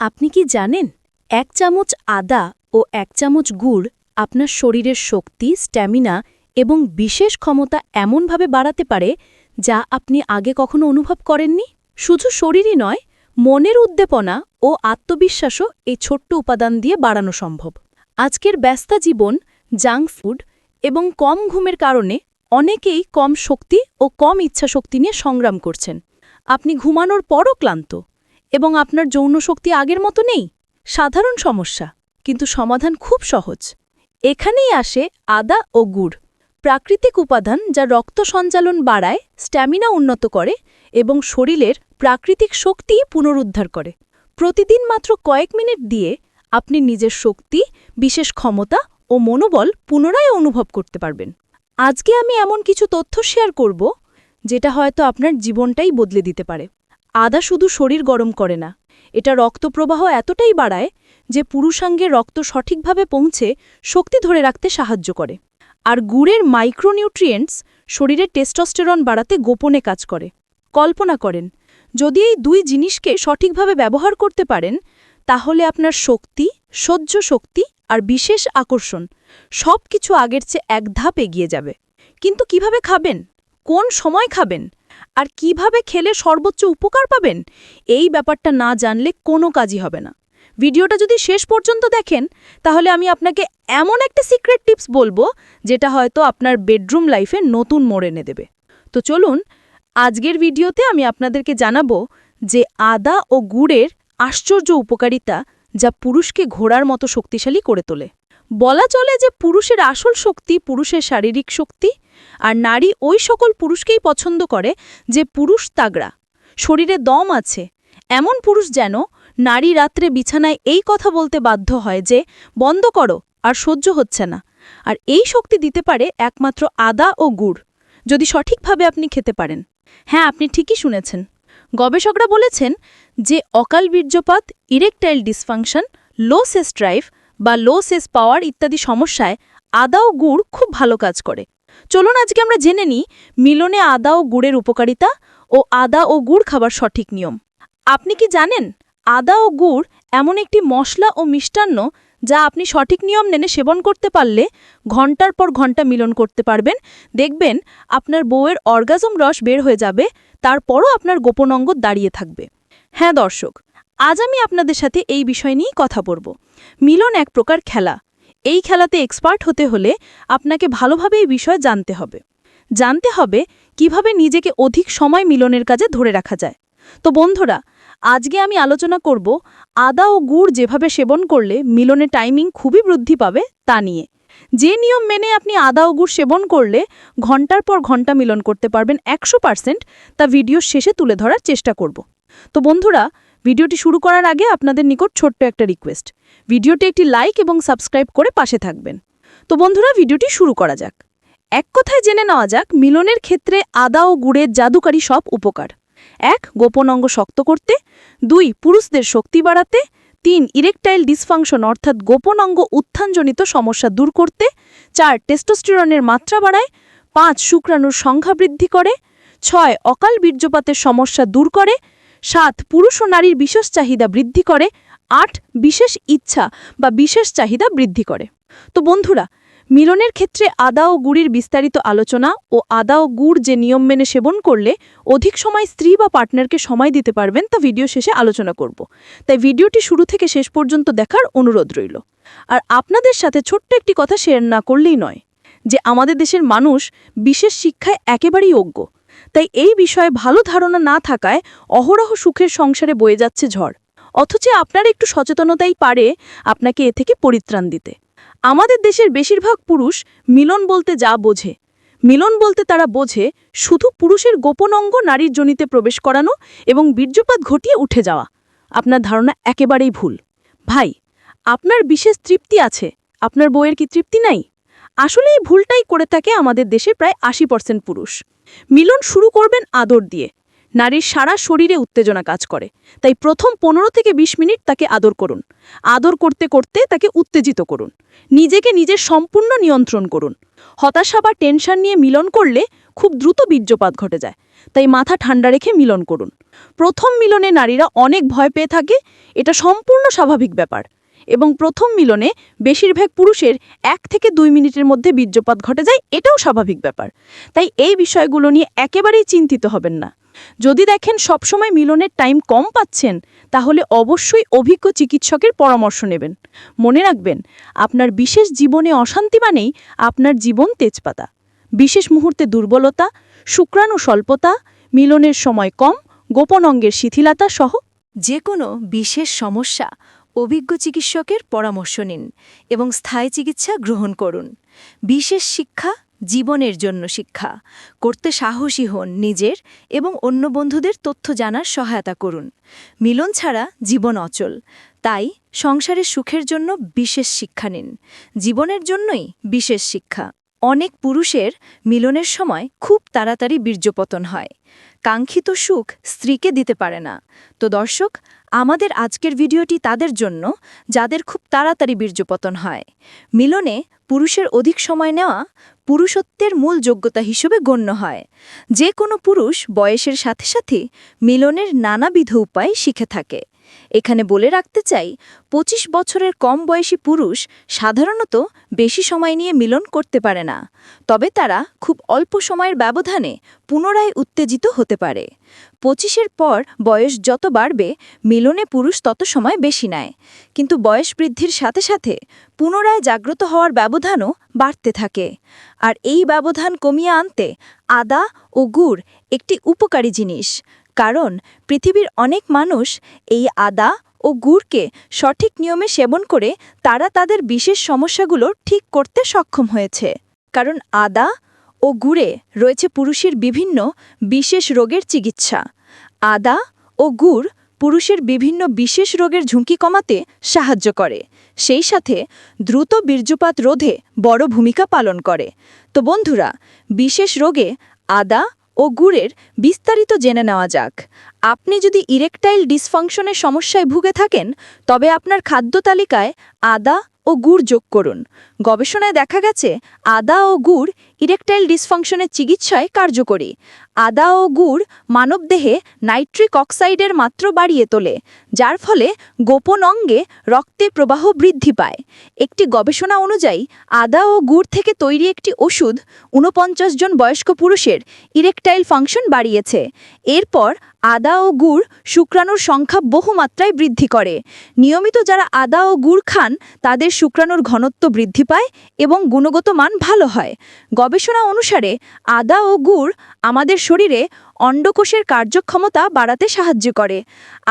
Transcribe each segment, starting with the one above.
আপনি কি জানেন, এক চামচ আদা ও এক চামচ গুড় আপনার শরীরের শক্তি, স্ট্যামিনা এবং বিশেষ ক্ষমতা এমনভাবে বাড়াতে পারে যা আপনি আগে কখনো অনুভব করেননি? শুধু শরীরই নয়, মনের উদ্দীপনা ও আত্মবিশ্বাসও এই ছোট্ট উপাদান দিয়ে বাড়ানো সম্ভব। আজকের ব্যস্তা জীবন, জাঙ্ক ফুড এবং কম ঘুমের কারণে অনেকেই কম শক্তি ও কম ইচ্ছাশক্তি নিয়ে সংগ্রাম করছেন। আপনি ঘুমানোর পরও ক্লান্ত। এবং আপনার যৌন শক্তি আগের মতো নেই? সাধারণ সমস্যা, কিন্তু সমাধান খুব সহজ। এখানেই আসে আদা ও গুড়, প্রাকৃতিক উপাদান যা রক্ত সঞ্চালন বাড়ায়, স্ট্যামিনা উন্নত করে এবং শরীরের প্রাকৃতিক শক্তি পুনরুদ্ধার করে। প্রতিদিন মাত্র কয়েক মিনিট দিয়ে আপনি নিজের শক্তি, বিশেষ ক্ষমতা ও মনোবল পুনরায় অনুভব করতে পারবেন। আজকে আমি এমন কিছু তথ্য শেয়ার করব, যেটা হয়তো আপনার জীবনটাই বদলে দিতে পারে। আদা শুধু শরীর গরম করে না, এটা রক্তপ্রবাহ এতটাই বাড়ায় যে পুরুষাঙ্গে রক্ত সঠিকভাবে পৌঁছে শক্তি ধরে রাখতে সাহায্য করে। আর গুড়ের মাইক্রোনিউট্রিয়েন্টস শরীরের টেস্টোস্টেরন বাড়াতে গোপনে কাজ করে। কল্পনা করেন, যদি এই দুই জিনিসকে সঠিকভাবে ব্যবহার করতে পারেন, তাহলে আপনার শক্তি, সহ্য শক্তি আর বিশেষ আকর্ষণ সব কিছু আগের চেয়ে এক ধাপ এগিয়ে যাবে। কিন্তু কীভাবে খাবেন? কোন সময় খাবেন? আর কীভাবে খেলে সর্বোচ্চ উপকার পাবেন? এই ব্যাপারটা না জানলে কোনো কাজই হবে না। ভিডিওটা যদি শেষ পর্যন্ত দেখেন, তাহলে আমি আপনাকে এমন একটা সিক্রেট টিপস বলব, যেটা হয়তো আপনার বেডরুম লাইফে নতুন মোড় এনে দেবে। তো চলুন, আজকের ভিডিওতে আমি আপনাদেরকে জানাব যে আদা ও গুড়ের আশ্চর্য উপকারিতা যা পুরুষকে ঘোড়ার মতো শক্তিশালী করে তোলে। বলা চলে যে পুরুষের আসল শক্তি পুরুষের শারীরিক শক্তি, আর নারী ওই সকল পুরুষকেই পছন্দ করে যে পুরুষ তাগড়া, শরীরে দম আছে। এমন পুরুষ যেন নারী রাত্রে বিছানায় এই কথা বলতে বাধ্য হয় যে, বন্ধ করো, আর সহ্য হচ্ছে না। আর এই শক্তি দিতে পারে একমাত্র আদা ও গুড়, যদি সঠিকভাবে আপনি খেতে পারেন। হ্যাঁ আপনি ঠিকই শুনেছেন। গবেষকরা বলেছেন যে অকাল বীর্যপাত ইরেকটাইল ডিসফাংশন লো সেস ড্রাইভ বা লো সেস পাওয়ার ইত্যাদি সমস্যায় আদা ও গুড় খুব ভালো কাজ করে। চলুন আজকে আমরা জেনে নিই মিলনে আদা ও গুড়ের উপকারিতা ও আদা ও গুড় খাবার সঠিক নিয়ম। আপনি কি জানেন আদা ও গুড় এমন একটি মশলা ও মিষ্টান্ন যা আপনি সঠিক নিয়ম মেনে সেবন করতে পারলে ঘণ্টার পর ঘণ্টা মিলন করতে পারবেন। দেখবেন আপনার বউয়ের অর্গাজম রস বের হয়ে যাবে, তারপরও আপনার গোপন অঙ্গ দাঁড়িয়ে থাকবে। হ্যাঁ দর্শক আজ আমি আপনাদের সাথে এই বিষয় নিয়েই কথা বলব। মিলন এক প্রকার খেলা। এই খেলাতে এক্সপার্ট হতে হলে আপনাকে ভালোভাবে এই বিষয় জানতে হবে। জানতে হবে কীভাবে নিজেকে অধিক সময় মিলনের কাজে ধরে রাখা যায়। তো বন্ধুরা, আজকে আমি আলোচনা করব আদা ও গুড় যেভাবে সেবন করলে মিলনের টাইমিং খুবই বৃদ্ধি পাবে তা নিয়ে। যে নিয়ম মেনে আপনি আদা ও গুড় সেবন করলে ঘণ্টার পর ঘণ্টা মিলন করতে পারবেন একশো তা ভিডিওর শেষে তুলে ধরার চেষ্টা করব। তো বন্ধুরা ভিডিওটি শুরু করার আগে আপনাদের নিকট ছোট্ট একটা রিকোয়েস্ট। ভিডিওটি একটি লাইক এবং সাবস্ক্রাইব করে পাশে থাকবেন। তো বন্ধুরা, ভিডিওটি শুরু করা যাক। এক কথায় জেনে নেওয়া যাক, মিলনের ক্ষেত্রে আদা ও গুড়ের জাদুকারী সব উপকার। এক, গোপন অঙ্গ শক্ত করতে। দুই, পুরুষদের শক্তি বাড়াতে। তিন ইরেকটাইল ডিসফাংশন অর্থাৎ গোপন অঙ্গ উত্থানজনিত সমস্যা দূর করতে। চার টেস্টোস্টিরনের মাত্রা বাড়ায়। পাঁচ, শুক্রাণুর সংখ্যা বৃদ্ধি করে। ছয়, অকাল বীর্যপাতের সমস্যা দূর করে। সাত, পুরুষ ও নারীর বিশেষ চাহিদা বৃদ্ধি করে। আট, বিশেষ ইচ্ছা বা বিশেষ চাহিদা বৃদ্ধি করে। তো বন্ধুরা, মিলনের ক্ষেত্রে আদা ও গুড়ির বিস্তারিত আলোচনা ও আদা ও গুড় যে নিয়ম মেনে সেবন করলে অধিক সময় স্ত্রী বা পার্টনারকে সময় দিতে পারবেন তা ভিডিও শেষে আলোচনা করব। তাই ভিডিওটি শুরু থেকে শেষ পর্যন্ত দেখার অনুরোধ রইল। আর আপনাদের সাথে ছোট্ট একটি কথা শেয়ার না করলেই নয়, যে আমাদের দেশের মানুষ বিশেষ শিক্ষায় একেবারেই অজ্ঞ। তাই এই বিষয়ে ভালো ধারণা না থাকায় অহরহ সুখের সংসারে বয়ে যাচ্ছে ঝড়। অথচ আপনার একটু সচেতনতাই পারে আপনাকে এ থেকে পরিত্রাণ দিতে। আমাদের দেশের বেশিরভাগ পুরুষ মিলন বলতে যা বোঝে। মিলন বলতে তারা বোঝে শুধু পুরুষের গোপন অঙ্গ নারীর জনিতে প্রবেশ করানো এবং বীর্যপাত ঘটিয়ে উঠে যাওয়া। আপনার ধারণা একেবারেই ভুল। ভাই, আপনার বিশেষ তৃপ্তি আছে। আপনার বইয়ের কি তৃপ্তি নাই? আসলে এই ভুলটাই করে থাকে আমাদের দেশে প্রায় আশি পার্সেন্ট পুরুষ। মিলন শুরু করবেন আদর দিয়ে। নারীর সারা শরীরে উত্তেজনা কাজ করে। তাই প্রথম পনেরো থেকে ২০ মিনিট তাকে আদর করুন। আদর করতে করতে তাকে উত্তেজিত করুন। নিজেকে নিজের সম্পূর্ণ নিয়ন্ত্রণ করুন। হতাশা বা টেনশন নিয়ে মিলন করলে খুব দ্রুত বীর্যপাত ঘটে যায়। তাই মাথা ঠান্ডা রেখে মিলন করুন। প্রথম মিলনে নারীরা অনেক ভয় পেয়ে থাকে। এটা সম্পূর্ণ স্বাভাবিক ব্যাপার। এবং প্রথম মিলনে বেশিরভাগ পুরুষের এক থেকে দুই মিনিটের মধ্যে বীর্যপাত ঘটে যায়, এটাও স্বাভাবিক ব্যাপার। তাই এই বিষয়গুলো নিয়ে একেবারেই চিন্তিত হবেন না। যদি দেখেন সবসময় মিলনের টাইম কম পাচ্ছেন, তাহলে অবশ্যই অভিজ্ঞ চিকিৎসকের পরামর্শ নেবেন। মনে রাখবেন, আপনার বিশেষ জীবনে অশান্তি মানেই আপনার জীবন তেজপাতা। বিশেষ মুহূর্তে দুর্বলতা, শুক্রাণু স্বল্পতা, মিলনের সময় কম, গোপন অঙ্গের শিথিলতা সহ যে কোনো বিশেষ সমস্যা অভিজ্ঞ চিকিৎসকের পরামর্শ নিন এবং স্থায়ী চিকিৎসা গ্রহণ করুন। বিশেষ শিক্ষা, জীবনের জন্য শিক্ষা। করতে সাহসী হন নিজের এবং অন্য বন্ধুদের তথ্য জানার সহায়তা করুন। মিলন ছাড়া জীবন অচল। তাই সংসারের সুখের জন্য বিশেষ শিক্ষা নিন। জীবনের জন্যই বিশেষ শিক্ষা। অনেক পুরুষের মিলনের সময় খুব তাড়াতাড়ি বীর্যপতন হয়। কাঙ্ক্ষিত সুখ স্ত্রীকে দিতে পারে না। তো দর্শক আমাদের আজকের ভিডিওটি তাদের জন্য, যাদের খুব তাড়াতাড়ি বীর্যপতন হয়। মিলনে পুরুষের অধিক সময় নেওয়া পুরুষত্বের মূল যোগ্যতা হিসেবে গণ্য হয়। যে কোনো পুরুষ বয়সের সাথে সাথে মিলনের নানাবিধ উপায় শিখে থাকে। এখানে বলে রাখতে চাই ২৫ বছরের কম বয়সী পুরুষ সাধারণত বেশি সময় নিয়ে মিলন করতে পারে না। তবে তারা খুব অল্প সময়ের ব্যবধানে পুনরায় উত্তেজিত হতে পারে। পঁচিশের পর বয়স যত বাড়বে, মিলনে পুরুষ তত সময় বেশি নেয়। কিন্তু বয়স বৃদ্ধির সাথে সাথে পুনরায় জাগ্রত হওয়ার ব্যবধানও বাড়তে থাকে। আর এই ব্যবধান কমিয়ে আনতে আদা ও গুড় একটি উপকারী জিনিস। কারণ পৃথিবীর অনেক মানুষ এই আদা ও গুড়কে সঠিক নিয়মে সেবন করে তারা তাদের বিশেষ সমস্যাগুলো ঠিক করতে সক্ষম হয়েছে। কারণ আদা ও গুড়ে রয়েছে পুরুষের বিভিন্ন বিশেষ রোগের চিকিৎসা। আদা ও গুড় পুরুষের বিভিন্ন বিশেষ রোগের ঝুঁকি কমাতে সাহায্য করে। সেই সাথে দ্রুত বীর্যপাত রোধে বড় ভূমিকা পালন করে। তো বন্ধুরা, বিশেষ রোগে আদা ও গুড়ের বিস্তারিত জেনে নেওয়া যাক। আপনি যদি ইরেকটাইল ডিসফাংশনের সমস্যায় ভুগে থাকেন, তবে আপনার খাদ্য তালিকায় আদা ও গুড় যোগ করুন। গবেষণায় দেখা গেছে, আদা ও গুড় ইরেকটাইল ডিসফাংশনের চিকিৎসায় কার্যকরী। আদা ও গুড় মানবদেহে নাইট্রিক অক্সাইডের মাত্র বাড়িয়ে তোলে, যার ফলে গোপন অঙ্গে রক্তে প্রবাহ বৃদ্ধি পায়। একটি গবেষণা অনুযায়ী, আদা ও গুড় থেকে তৈরি একটি ওষুধ ঊনপঞ্চাশ জন বয়স্ক পুরুষের ইরেকটাইল ফাংশন বাড়িয়েছে। এরপর আদা ও গুড় শুক্রাণুর সংখ্যা বহুমাত্রায় বৃদ্ধি করে। নিয়মিত যারা আদা ও গুড় খান, তাদের শুক্রাণুর ঘনত্ব বৃদ্ধি পায় এবং গুণগত মান ভালো হয়। গবেষণা অনুসারে আদা ও গুড় আমাদের শরীরে অন্ডকোষের কার্যক্ষমতা বাড়াতে সাহায্য করে।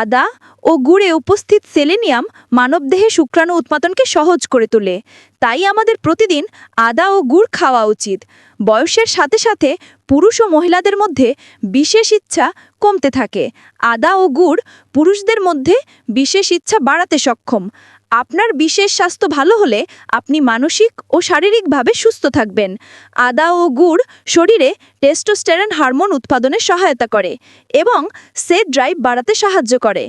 আদা ও গুড়ে উপস্থিত সেলেনিয়াম মানবদেহে শুক্রাণু উৎপাদনকে সহজ করে তোলে। তাই আমাদের প্রতিদিন আদা ও গুড় খাওয়া উচিত। বয়সের সাথে সাথে পুরুষ ও মহিলাদের মধ্যে বিশেষ ইচ্ছা কমতে থাকে। আদা ও গুড় পুরুষদের মধ্যে বিশেষ ইচ্ছা বাড়াতে সক্ষম। আপনার বিশেষ স্বাস্থ্য ভালো হলে আপনি মানসিক ও শারীরিকভাবে সুস্থ থাকবেন। আদা ও গুড় শরীরে টেস্টোস্টেরন হারমোন উৎপাদনে সহায়তা করে এবং সেট ড্রাইভ বাড়াতে সাহায্য করে।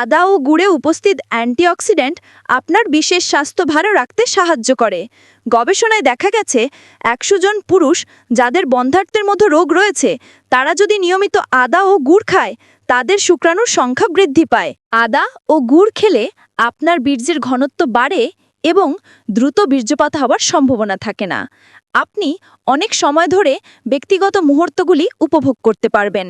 আদা ও গুড়ে উপস্থিত অ্যান্টিঅক্সিডেন্ট আপনার বিশেষ স্বাস্থ্য ভালো রাখতে সাহায্য করে। গবেষণায় দেখা গেছে, একশো জন পুরুষ যাদের বন্ধাত্বের মধ্যে রোগ রয়েছে, তারা যদি নিয়মিত আদা ও গুড় খায় তাদের শুক্রাণুর সংখ্যা বৃদ্ধি পায়। আদা ও গুড় খেলে আপনার বীর্যের ঘনত্ব বাড়ে এবং দ্রুত বীর্যপাত হওয়ার সম্ভাবনা থাকে না। আপনি অনেক সময় ধরে ব্যক্তিগত মুহূর্তগুলি উপভোগ করতে পারবেন।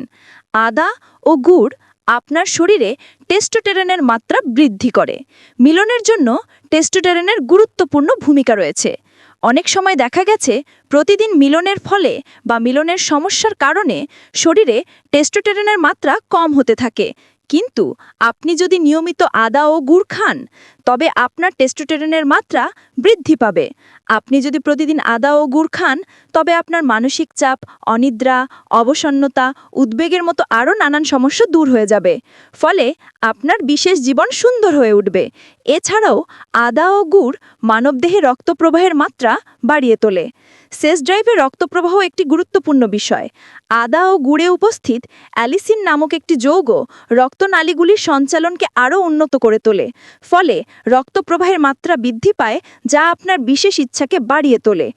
আদা ও গুড় আপনার শরীরে টেস্টোটেরেনের মাত্রা বৃদ্ধি করে। মিলনের জন্য টেস্টোটেরেনের গুরুত্বপূর্ণ ভূমিকা রয়েছে। অনেক সময় দেখা গেছে প্রতিদিন মিলনের ফলে বা মিলনের সমস্যার কারণে শরীরে টেস্টোটেরনের মাত্রা কম হতে থাকে। কিন্তু আপনি যদি নিয়মিত আদা ও গুড় খান, তবে আপনার টেস্টোটেরনের মাত্রা বৃদ্ধি পাবে। আপনি যদি প্রতিদিন আদা ও গুড় খান, তবে আপনার মানসিক চাপ, অনিদ্রা, অবসন্নতা, উদ্বেগের মতো আরও নানান সমস্যা দূর হয়ে যাবে। ফলে আপনার বিশেষ জীবন সুন্দর হয়ে উঠবে। এছাড়াও আদা ও গুড় মানবদেহে রক্তপ্রবাহের মাত্রা বাড়িয়ে তোলে। সেস ড্রাইভে রক্তপ্রবাহ একটি গুরুত্বপূর্ণ বিষয়। আদা ও গুড়ে উপস্থিত অ্যালিসিন নামক একটি যৌগ রক্তনালীগুলির সঞ্চালনকে আরও উন্নত করে তোলে। ফলে রক্তপ্রবাহের মাত্রা বৃদ্ধি পায়, যা আপনার বিশেষ ইচ্ছাকে বাড়িয়ে তোলে।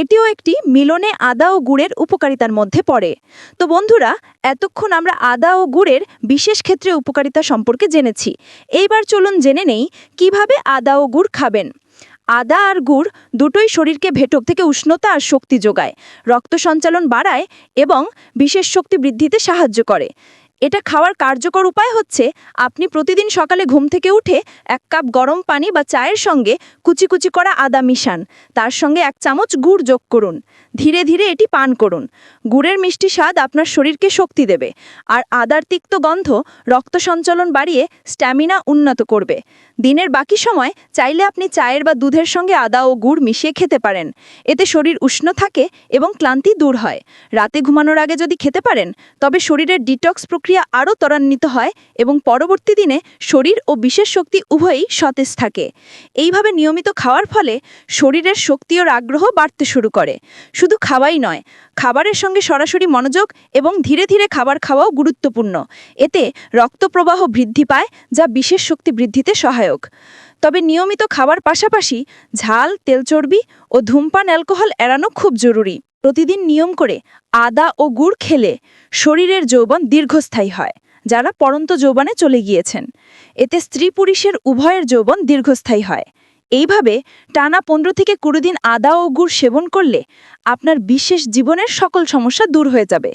এটিও একটি মিলনে আদা ও গুড়ের উপকারিতার মধ্যে পড়ে। তো বন্ধুরা, এতক্ষণ আমরা আদা ও গুড়ের বিশেষ ক্ষেত্রে উপকারিতা সম্পর্কে জেনেছি। এইবার চলুন জেনে নেই, কীভাবে আদা ও গুড় খাবেন? আদা আর গুড় দুটোই শরীরকে ভেতর থেকে উষ্ণতা আর শক্তি যোগায়, রক্ত সঞ্চালন বাড়ায় এবং বিশেষ শক্তি বৃদ্ধিতে সাহায্য করে। এটা খাওয়ার কার্যকর উপায় হচ্ছে আপনি প্রতিদিন সকালে ঘুম থেকে উঠে এক কাপ গরম পানি বা চায়ের সঙ্গে কুচি কুচি করা আদা মিশান। তার সঙ্গে এক চামচ গুড় যোগ করুন। ধীরে ধীরে এটি পান করুন। গুড়ের মিষ্টি স্বাদ আপনার শরীরকে শক্তি দেবে। আর আদার তিক্ত গন্ধ রক্ত সঞ্চালন বাড়িয়ে স্ট্যামিনা উন্নত করবে। দিনের বাকি সময় চাইলে আপনি চায়ের বা দুধের সঙ্গে আদা ও গুড় মিশিয়ে খেতে পারেন। এতে শরীর উষ্ণ থাকে এবং ক্লান্তি দূর হয়। রাতে ঘুমানোর আগে যদি খেতে পারেন, তবে শরীরের ডিটক্স প্রক্রিয়া আরও ত্বরান্বিত হয় এবং পরবর্তী দিনে শরীর ও বিশেষ শক্তি উভয়ই সতেজ থাকে। এইভাবে নিয়মিত খাওয়ার ফলে শরীরের শক্তি ও আগ্রহ বাড়তে শুরু করে। শুধু খাওয়াই নয় খাবারের সঙ্গে সরাসরি মনোযোগ এবং ধীরে ধীরে খাবার খাওয়াও গুরুত্বপূর্ণ। এতে রক্ত প্রবাহ বৃদ্ধি পায়, যা বিশেষ শক্তি বৃদ্ধিতে সহায়ক। তবে নিয়মিত খাবার পাশাপাশি ঝাল তেল চর্বি ও ধূমপান অ্যালকোহল এড়ানো খুব জরুরি। প্রতিদিন নিয়ম করে আদা ও গুড় খেলে শরীরের যৌবন দীর্ঘস্থায়ী হয়, যারা পরন্ত যৌবনে চলে গিয়েছেন। এতে স্ত্রী পুরুষের উভয়ের যৌবন দীর্ঘস্থায়ী হয়। এইভাবে টানা পনেরো থেকে কুড়ি দিন আদা ও গুড় সেবন করলে আপনার বিশেষ জীবনের সকল সমস্যা দূর হয়ে যাবে।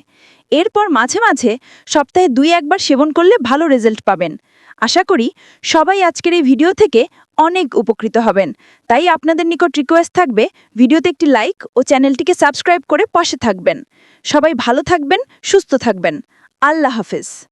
এরপর মাঝে মাঝে সপ্তাহে দুই একবার সেবন করলে ভালো রেজাল্ট পাবেন। আশা করি সবাই আজকের এই ভিডিও থেকে অনেক উপকৃত হবেন। তাই আপনাদের নিকট রিকোয়েস্ট থাকবে, ভিডিওতে একটি লাইক ও চ্যানেলটিকে সাবস্ক্রাইব করে পাশে থাকবেন। সবাই ভালো থাকবেন, সুস্থ থাকবেন। আল্লাহ হাফেজ।